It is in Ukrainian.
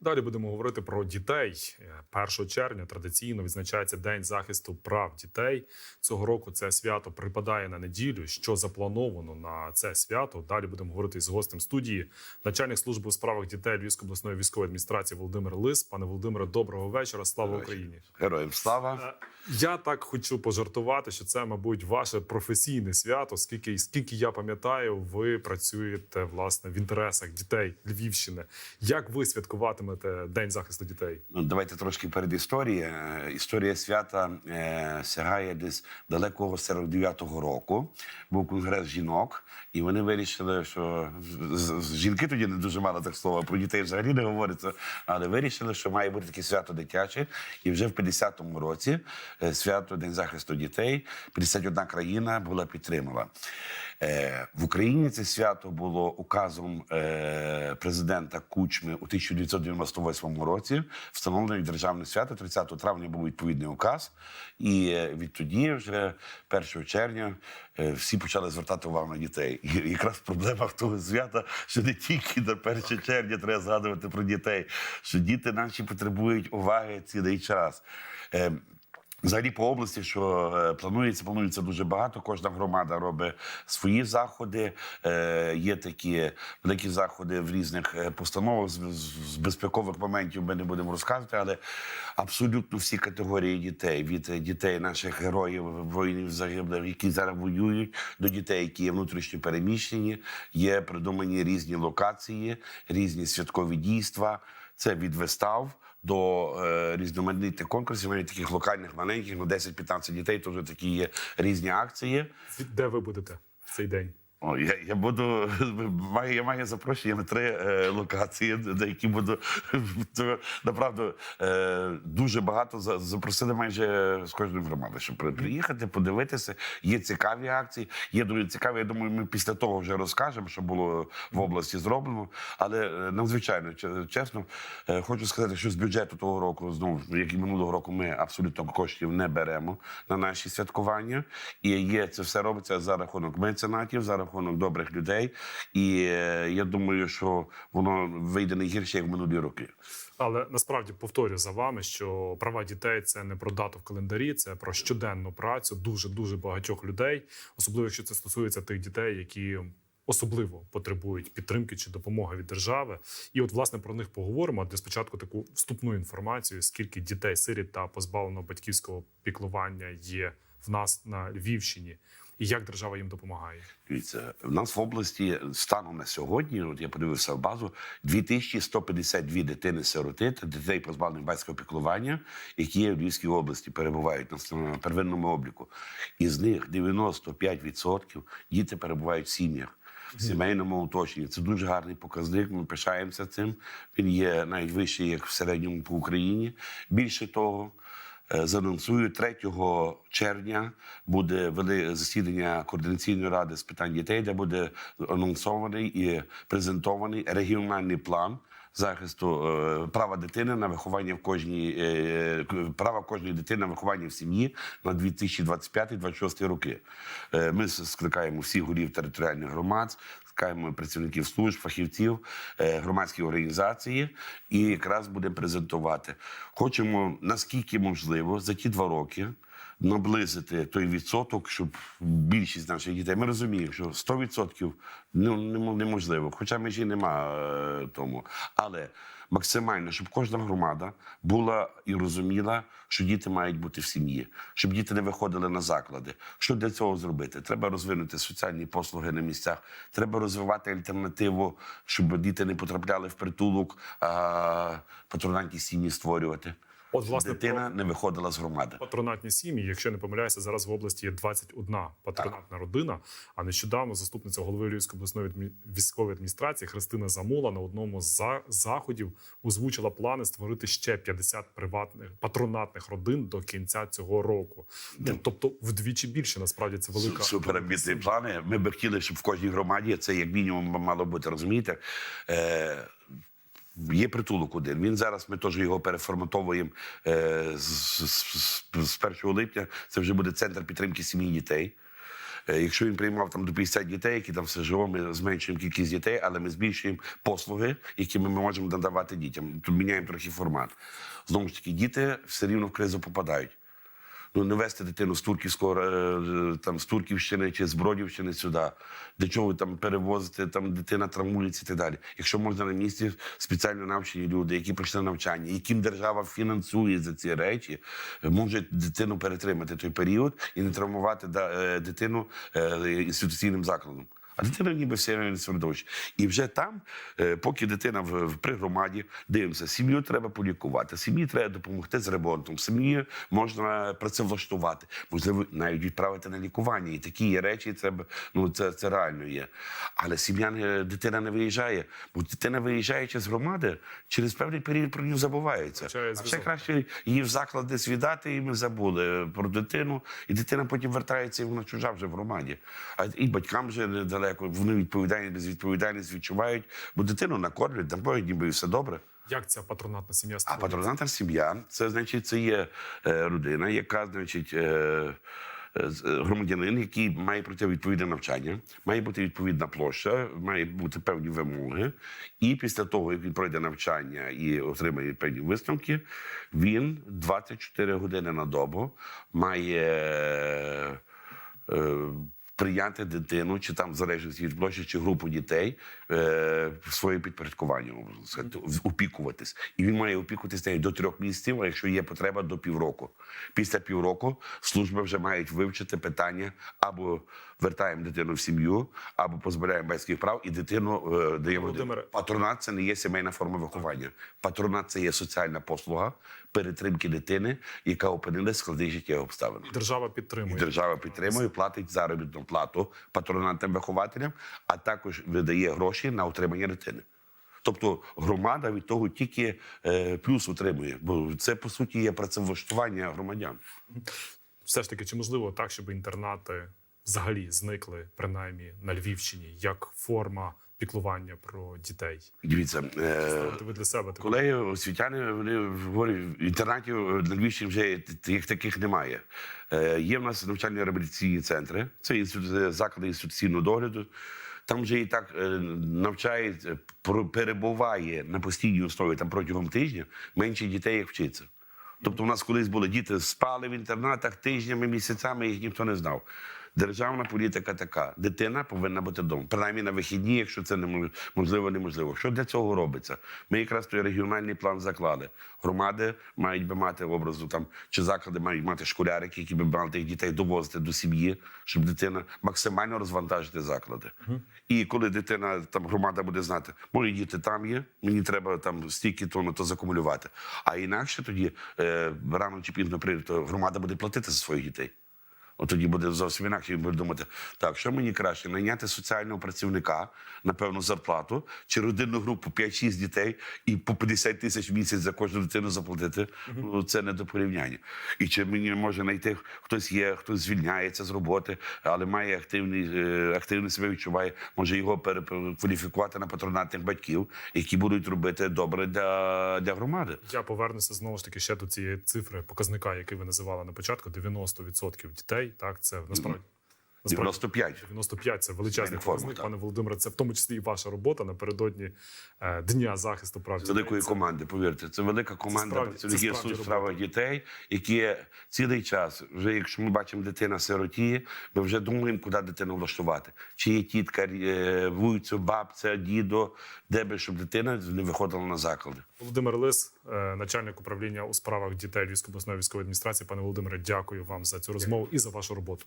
Далі будемо говорити про дітей. Е, 1 червня традиційно відзначається День захисту прав дітей. Цього року це свято припадає на неділю. Що заплановано на це свято? Далі будемо говорити з гостем студії, начальник служби у справах дітей Львівської обласної військової адміністрації Володимир Лис. Пане Володимире, доброго вечора. Слава Добрий Україні! Героям слава. Е, Я так хочу пожартувати, що це, мабуть, ваше професійне свято. Скільки скільки я пам'ятаю, ви працюєте власне в інтересах дітей Львівщини. Як ви святкуватимете День захисту дітей? Ну, давайте трошки перед історії. Е, Історія свята е, сягає десь далекого 49-го року. Був конгрес жінок, і вони вирішили, що жінки тоді не дуже мало так слова про дітей взагалі не говориться, але вирішили, що має бути таке свято дитяче. І вже в 50-му році е, свято День захисту дітей 51 країна була підтримала. Е, В Україні це свято було указом президента Кучми у 1998 році. Встановлено як державне свято. 30 травня був відповідний указ, і е, відтоді, вже 1 червня, е, всі почали звертати увагу на дітей. І якраз проблема в того свята, що не тільки на 1 червня треба згадувати про дітей, що діти наші потребують уваги цілий час. Взагалі по області, що е, планується, планується дуже багато. Кожна громада робить свої заходи. Е, є такі великі заходи в різних е, постановах. З, безпекових моментів ми не будемо розказувати, але абсолютно всі категорії дітей від дітей наших героїв, воїнів загиблих, які зараз воюють, до дітей, які є внутрішньо переміщені, є придумані різні локації, різні святкові дійства. Це від вистав до е, різноманітних конкурсів, навіть таких локальних маленьких, на 10-15 дітей, то такі є різні акції. Де ви будете в цей день? О, я, я буду маю, я маю запрошення на три е, локації, на які буду направду е, дуже багато запросили майже з кожної громади, щоб приїхати, подивитися. Є цікаві акції, є дуже цікаві. Я думаю, ми після того вже розкажемо, що було в області зроблено. Але е, надзвичайно чесно, е, хочу сказати, що з бюджету того року, знову як і минулого року, ми абсолютно коштів не беремо на наші святкування. І є це все робиться за рахунок меценатів, за рахунок добрих людей. І е, я думаю, що воно вийде не гірше, як в минулі роки. Але насправді повторю за вами, що права дітей це не про дату в календарі, це про щоденну працю дуже дуже багатьох людей, особливо якщо це стосується тих дітей, які особливо потребують підтримки чи допомоги від держави. І от власне про них поговоримо. Для спочатку таку вступну інформацію, скільки дітей сиріт та позбавленого батьківського піклування є в нас на Львівщині, і як держава їм допомагає. Дивіться, в нас в області станом на сьогодні, от я подивився в базу, 2152 дитини-сироти та дітей позбавлених батьківського піклування, які є в Львівській області, перебувають на первинному обліку. Із них 95% діти перебувають в сім'ях. В сімейному оточенні це дуже гарний показник. Ми пишаємося цим. Він є навіть вищий, як в середньому по Україні. Більше того, Занонсую 3 червня буде вели засідання координаційної ради з питань дітей, де буде анонсований і презентований регіональний план захисту е, права дитини на виховання в кожній е, права кожної дитини на виховання в сім'ї на 2025-2026 роки. Е, Ми скликаємо всіх голів територіальних громад, скликаємо працівників служб, фахівців, е, громадські організації, і якраз будемо презентувати. Хочемо наскільки можливо за ті два роки. Наблизити той відсоток, щоб більшість наших дітей. Ми розуміємо, що 100% ну, неможливо, хоча межі нема е, тому. Але максимально, щоб кожна громада була і розуміла, що діти мають бути в сім'ї, щоб діти не виходили на заклади. Що для цього зробити? Треба розвинути соціальні послуги на місцях, треба розвивати альтернативу, щоб діти не потрапляли в притулок, а патронатні сім'ї створювати. От власне Дитина не виходила з громади. патронатні сім'ї. Якщо не помиляюся, зараз в області є 21 патронатна родина. А нещодавно заступниця голови Львівської обласної адмі- військової адміністрації Христина Замула на одному з за- заходів озвучила плани створити ще 50 приватних патронатних родин до кінця цього року. Тобто вдвічі більше насправді це велика суперамбітні плани. Ми би хотіли, щоб в кожній громаді це як мінімум мало бути. Розумієте? Е, Є притулок один. Він зараз ми теж його переформатовуємо е, з, з, з, з 1 липня. Це вже буде центр підтримки сім'ї дітей. Е, Якщо він приймав там до 50 дітей, які там все живо, ми зменшуємо кількість дітей, але ми збільшуємо послуги, які ми можемо надавати дітям. Тут міняємо трохи формат. Знову ж таки, діти все рівно в кризу попадають. Ну, не вести дитину з Турківського е, там з Турківщини чи з Бродівщини сюди. Для чого там перевозите там дитина травмується і так далі. Якщо можна на місці спеціально навчені люди, які пройшли навчання, яким держава фінансує за ці речі, можуть дитину перетримати той період і не травмувати е, дитину е, інституційним закладом. А дитина ніби в сімейному середовищі. І вже там, е, поки дитина в, в при громаді, дивимося, сім'ю треба полікувати, сім'ї треба допомогти з ремонтом, сім'ї можна працевлаштувати, можливо, навіть відправити на лікування. І такі є речі, треба, ну це, це реально є. Але сім'я дитина не виїжджає, бо дитина виїжджаючи з громади, через певний період про нього забувається. Втрачає А ще краще її в заклад десь віддати, і ми забули про дитину, і дитина потім вертається, і вона чужа вже в громаді. А і батькам вже недалеко. Вони відповідальність, безвідповідальність відчувають, бо дитину накормлять, там ніби все добре. Як ця патронатна сім'я А патронатна сім'я це значить, це є е, родина, яка значить. Е, е, е, Громадянин, який має пройти відповідне навчання, має бути відповідна площа, має бути певні вимоги. І після того, як він пройде навчання і отримає певні висновки, він 24 години на добу має е, прийняти дитину, чи там залежності від площі, чи групу дітей е, в своє підпорядкування, можна сказати, опікуватись. І він має опікуватись нею до трьох місяців, а якщо є потреба, до півроку. Після півроку служби вже мають вивчити питання або вертаємо дитину в сім'ю, або позбавляємо батьківських прав, і дитину е, даємо. Володимире. Патронат це не є сімейна форма виховання. Патронат це є соціальна послуга перетримки дитини, яка опинилась в складних життєвих обставин. Держава І підтримує. Держава підтримує, платить заробітну плату патронатним вихователям, а також видає гроші на утримання дитини. Тобто громада від того тільки е, плюс отримує, бо це по суті є працевлаштування громадян. Все ж таки, чи можливо так, щоб інтернати взагалі зникли, принаймні на Львівщині, як форма піклування про дітей? Дивіться, е, ви для себе колеги освітяни вони говорять, інтернатів на Львівщині вже як таких немає. Е, є в нас навчальні реабілітаційні центри, це заклади інституційного догляду. Там вже і так е, навчають, е, перебуває на постійній основі там протягом тижня менше дітей, як вчиться. Тобто, у нас колись були діти спали в інтернатах тижнями, місяцями, їх ніхто не знав. Державна політика така: дитина повинна бути вдома, принаймні на вихідні, якщо це можливо, неможливо. Що для цього робиться? Ми якраз той регіональний план заклали. Громади мають би мати образу там, чи заклади мають мати школярики, які би мали тих дітей довозити до сім'ї, щоб дитина максимально розвантажити заклади. І коли дитина там громада буде знати, мої діти там є, мені треба там стільки тонн то закумулювати. А інакше тоді е, рано чи пізно прийде, то громада буде платити за своїх дітей. От тоді буде зовсім інакше. Він буде думати, так, що мені краще найняти соціального працівника на певну зарплату чи родинну групу 5-6 дітей і по 50 тисяч в місяць за кожну дитину заплатити. Ну це не до порівняння. І чи мені може знайти хтось є, хтось звільняється з роботи, але має активний, е, активно себе відчуває, може його перекваліфікувати на патронатних батьків, які будуть робити добре для, для громади. Я повернуся знову ж таки ще до цієї цифри, показника, який ви називали на початку: 90% дітей. Так, це насправді. Насправді 95. 95 – це величезний показник, пане Володимире. Це в тому числі і ваша робота напередодні е, дня захисту прав великої команди, повірте, це велика команда працівників справді справах дітей, які цілий час, вже якщо ми бачимо дитина сироті, ми вже думаємо, куди дитину влаштувати. Чи є тітка, е, вуйцю, бабця, дідо, де би, щоб дитина не виходила на заклади. Володимир Лис, е, начальник управління у справах дітей Львівської обласної військової адміністрації. Пане Володимире, дякую вам за цю розмову і за вашу роботу.